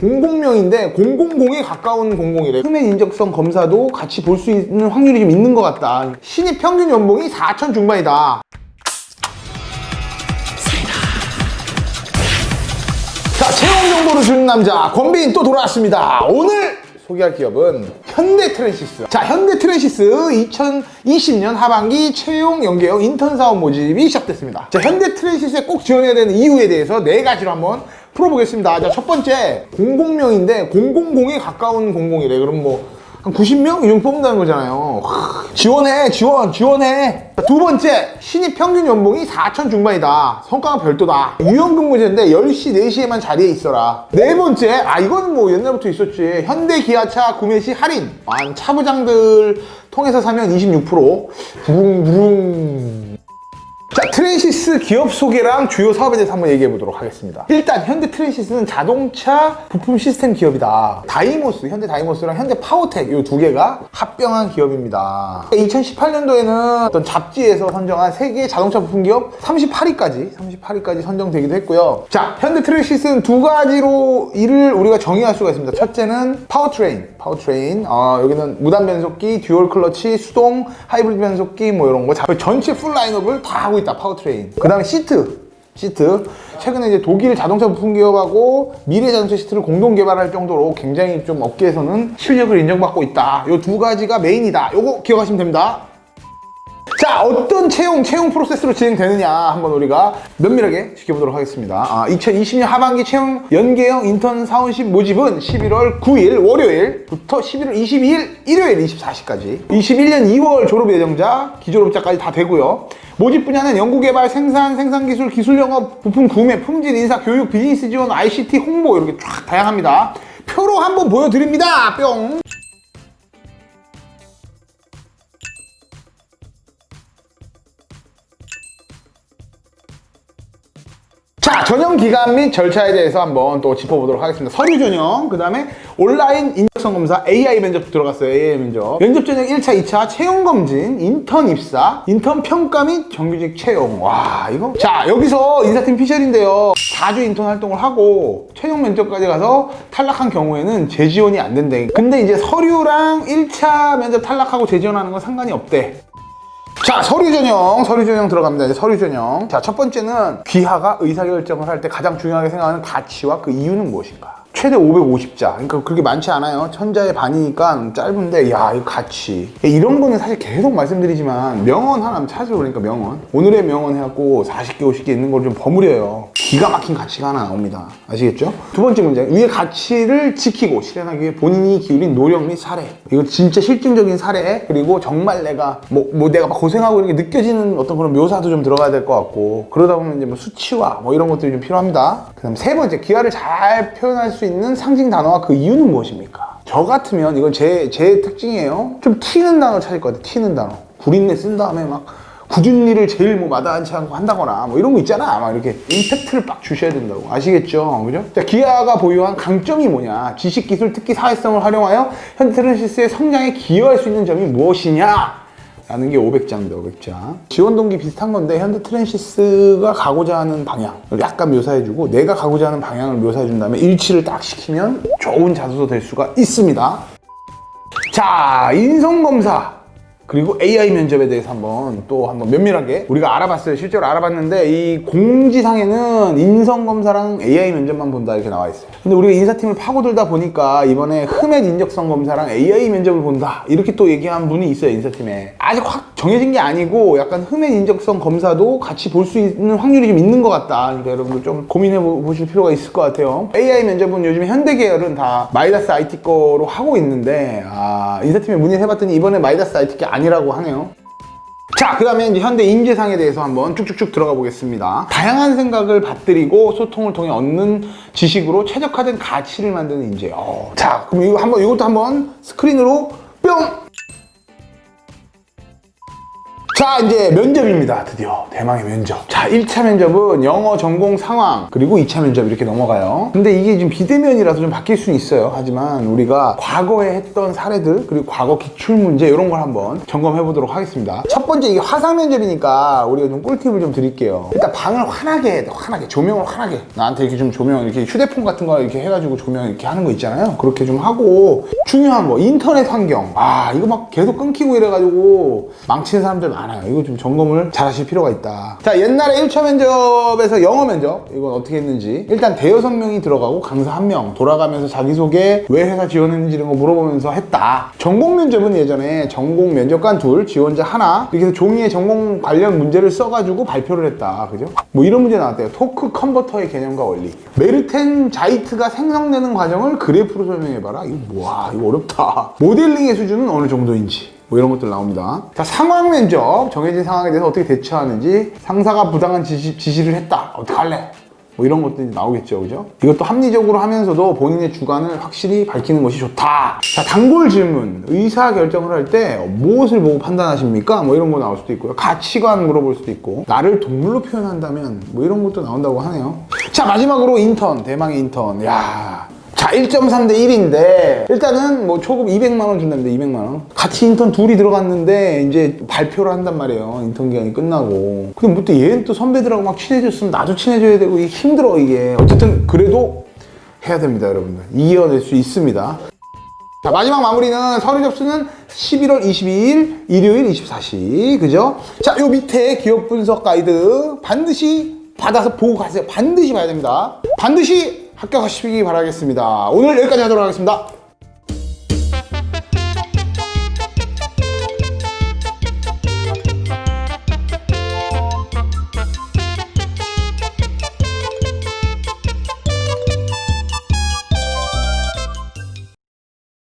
공공명인데 000에 가까운 공공이래. 흠의 인적성 검사도 같이 볼 수 있는 확률이 좀 있는 것 같다. 신입 평균 연봉이 4천 중반이다. 자, 채용 정보를 주는 남자 권빈 또 돌아왔습니다. 오늘 소개할 기업은 현대 트랜시스. 자, 현대 트랜시스 2020년 하반기 채용 연계형 인턴 사업 모집이 시작됐습니다. 자, 현대 트랜시스에 꼭 지원해야 되는 이유에 대해서 네 가지로 한번 풀어보겠습니다. 자, 첫 번째 공공명인데 000에 가까운 공공이래. 그럼 뭐 한 90명? 이 정도 뽑는다는 거잖아요. 하, 지원해, 지원, 지원해. 자, 두 번째, 신입 평균 연봉이 4천 중반이다. 성과가 별도다. 유연근무제인데 10시, 4시에만 자리에 있어라. 네 번째, 아, 이건 뭐 옛날부터 있었지. 현대 기아차 구매 시 할인. 아, 차부장들 통해서 사면 26%. 부릉부릉. 자, 트랜시스 기업 소개랑 주요 사업에 대해서 한번 얘기해 보도록 하겠습니다. 일단 현대 트랜시스는 자동차 부품 시스템 기업이다. 다이모스, 현대 다이모스랑 현대 파워텍 이 두 개가 합병한 기업입니다. 2018년도에는 어떤 잡지에서 선정한 세계 자동차 부품 기업 38위까지 38위까지 선정되기도 했고요. 자, 현대 트랜시스는 두 가지로 일을 우리가 정의할 수가 있습니다. 첫째는 파워트레인, 파워트레인. 어, 여기는 무단 변속기, 듀얼 클러치, 수동, 하이브리드 변속기 뭐 이런 거 자, 전체 풀 라인업을 다 하고 있다. 파워트레인. 그 다음에 시트. 시트. 최근에 이제 독일 자동차 부품 기업하고 미래 자동차 시트를 공동 개발할 정도로 굉장히 좀 업계에서는 실력을 인정받고 있다. 요 두 가지가 메인이다. 요거 기억하시면 됩니다. 자, 어떤 채용, 채용 프로세스로 진행되느냐 한번 우리가 면밀하게 지켜보도록 하겠습니다. 아, 2020년 하반기 채용 연계형 인턴 사원십 모집은 11월 9일 월요일부터 11월 22일 일요일 24시까지 21년 2월 졸업 예정자, 기졸업자까지 다 되고요. 모집 분야는 연구개발, 생산, 생산기술, 기술영업, 부품 구매, 품질 인사, 교육, 비즈니스 지원, ICT, 홍보 이렇게 쫙 다양합니다. 표로 한번 보여드립니다. 뿅! 자, 전형 기간 및 절차에 대해서 한번 또 짚어보도록 하겠습니다. 서류 전형, 그 다음에 온라인 인적성 검사, AI 면접 들어갔어요. AI 면접. 면접 전형 1차, 2차, 채용 검진, 인턴 입사, 인턴 평가 및 정규직 채용. 와, 이거. 자, 여기서 인사팀 피셜인데요. 4주 인턴 활동을 하고 최종 면접까지 가서 탈락한 경우에는 재지원이 안 된대. 근데 이제 서류랑 1차 면접 탈락하고 재지원하는 건 상관이 없대. 자, 서류 전형, 서류 전형 들어갑니다. 이제 서류 전형. 자, 첫 번째는 귀하가 의사결정을 할 때 가장 중요하게 생각하는 가치와 그 이유는 무엇인가? 최대 550자. 그러니까 그렇게 많지 않아요. 천자의 반이니까 짧은데, 야, 이거 가치. 이런 거는 사실 계속 말씀드리지만, 명언 하나 찾으러 그러니까 명언. 오늘의 명언 해갖고 40개, 50개 있는 걸 좀 버무려요. 기가 막힌 가치가 하나 나옵니다. 아시겠죠? 두 번째 문제. 위의 가치를 지키고 실현하기 위해 본인이 기울인 노력 및 사례. 이거 진짜 실증적인 사례. 그리고 정말 내가, 뭐, 뭐 내가 막 고생하고 이렇게 느껴지는 어떤 그런 묘사도 좀 들어가야 될 것 같고. 그러다 보면 이제 뭐 수치화 뭐 이런 것들이 좀 필요합니다. 그 다음 세 번째. 기아를 잘 표현할 수 있는 상징 단어와 그 이유는 무엇입니까? 저 같으면 이건 제, 제 특징이에요. 좀 튀는 단어 찾을 것 같아요. 튀는 단어. 구린내 쓴 다음에 막 일을 제일 뭐 마다하지 않고 한다거나 뭐 이런 거 있잖아. 막 이렇게 임팩트를 빡 주셔야 된다고. 아시겠죠? 그죠? 자, 기아가 보유한 강점이 뭐냐? 지식, 기술, 특히 사회성을 활용하여 현대 트랜시스의 성장에 기여할 수 있는 점이 무엇이냐? 라는 게 500자입니다, 500자. 지원 동기 비슷한 건데 현대 트랜시스가 가고자 하는 방향을 약간 묘사해주고 내가 가고자 하는 방향을 묘사해준 다음에 일치를 딱 시키면 좋은 자소서 될 수가 있습니다. 자, 인성검사. 그리고 AI 면접에 대해서 한번 또 한번 면밀하게 우리가 알아봤어요. 실제로 알아봤는데 이 공지상에는 인성 검사랑 AI 면접만 본다 이렇게 나와 있어요. 근데 우리가 인사팀을 파고들다 보니까 이번에 흠의 인적성 검사랑 AI 면접을 본다 이렇게 또 얘기한 분이 있어요. 인사팀에. 아직 확 정해진 게 아니고 약간 흠의 인적성 검사도 같이 볼 수 있는 확률이 좀 있는 것 같다. 그러니까 여러분들 좀 고민해 보- 보실 필요가 있을 것 같아요. AI 면접은 요즘 현대 계열은 다 마이다스 IT 거로 하고 있는데 아, 인사팀에 문의를 해봤더니 이번에 마이다스 IT 게 아니라고 하네요. 자, 그 다음에 현대 인재상에 대해서 한번 쭉쭉쭉 들어가 보겠습니다. 다양한 생각을 받들이고 소통을 통해 얻는 지식으로 최적화된 가치를 만드는 인재. 어. 자, 그럼 이거 한번, 이것도 한번 스크린으로 뿅! 자, 이제 면접입니다. 드디어 대망의 면접. 자, 1차 면접은 영어 전공 상황, 그리고 2차 면접 이렇게 넘어가요. 근데 이게 지금 비대면이라서 좀 바뀔 수는 있어요. 하지만 우리가 과거에 했던 사례들, 그리고 과거 기출문제 이런 걸 한번 점검해 보도록 하겠습니다. 첫 번째 이게 화상 면접이니까 우리가 좀 꿀팁을 좀 드릴게요. 일단 방을 환하게 해, 환하게, 조명을 환하게. 나한테 이렇게 좀 조명, 이렇게 휴대폰 같은 거 이렇게 해가지고 조명 이렇게 하는 거 있잖아요. 그렇게 좀 하고, 중요한 거, 인터넷 환경. 아, 이거 막 계속 끊기고 이래가지고 망치는 사람들 많아 요. 이거 좀 점검을 잘 하실 필요가 있다. 자, 옛날에 1차 면접에서 영어 면접, 이건 어떻게 했는지. 일단 대여섯 명이 들어가고 강사 한 명 돌아가면서 자기소개, 왜 회사 지원했는지 이런 거 물어보면서 했다. 전공 면접은 예전에 전공 면접관 둘, 지원자 하나, 이렇게 해서 종이에 전공 관련 문제를 써가지고 발표를 했다. 그죠? 뭐 이런 문제 나왔대요. 토크 컨버터의 개념과 원리. 메르텐 자이트가 생성되는 과정을 그래프로 설명해봐라. 이거 뭐야, 이거 어렵다. 모델링의 수준은 어느 정도인지. 뭐 이런 것들 나옵니다. 자, 상황 면접. 정해진 상황에 대해서 어떻게 대처하는지. 상사가 부당한 지시, 지시를 했다. 어떡할래? 뭐 이런 것들이 나오겠죠. 그죠? 이것도 합리적으로 하면서도 본인의 주관을 확실히 밝히는 것이 좋다. 자, 단골 질문. 의사 결정을 할 때 무엇을 보고 판단하십니까? 뭐 이런 거 나올 수도 있고요. 가치관 물어볼 수도 있고. 나를 동물로 표현한다면 뭐 이런 것도 나온다고 하네요. 자, 마지막으로 인턴. 대망의 인턴. 야 자, 1.3 대 1인데, 일단은 뭐 초급 200만 원 준다는데, 200만 원. 같이 인턴 둘이 들어갔는데, 이제 발표를 한단 말이에요. 인턴 기간이 끝나고. 근데 뭐 또 얘는 또 선배들하고 막 친해졌으면 나도 친해져야 되고, 이게 힘들어, 이게. 어쨌든, 그래도 해야 됩니다, 여러분들. 이겨낼 수 있습니다. 자, 마지막 마무리는 서류 접수는 11월 22일, 일요일 24시. 그죠? 자, 요 밑에 기업 분석 가이드 반드시 받아서 보고 가세요. 반드시 봐야 됩니다. 반드시 합격하시기 바라겠습니다. 오늘 여기까지 하도록 하겠습니다.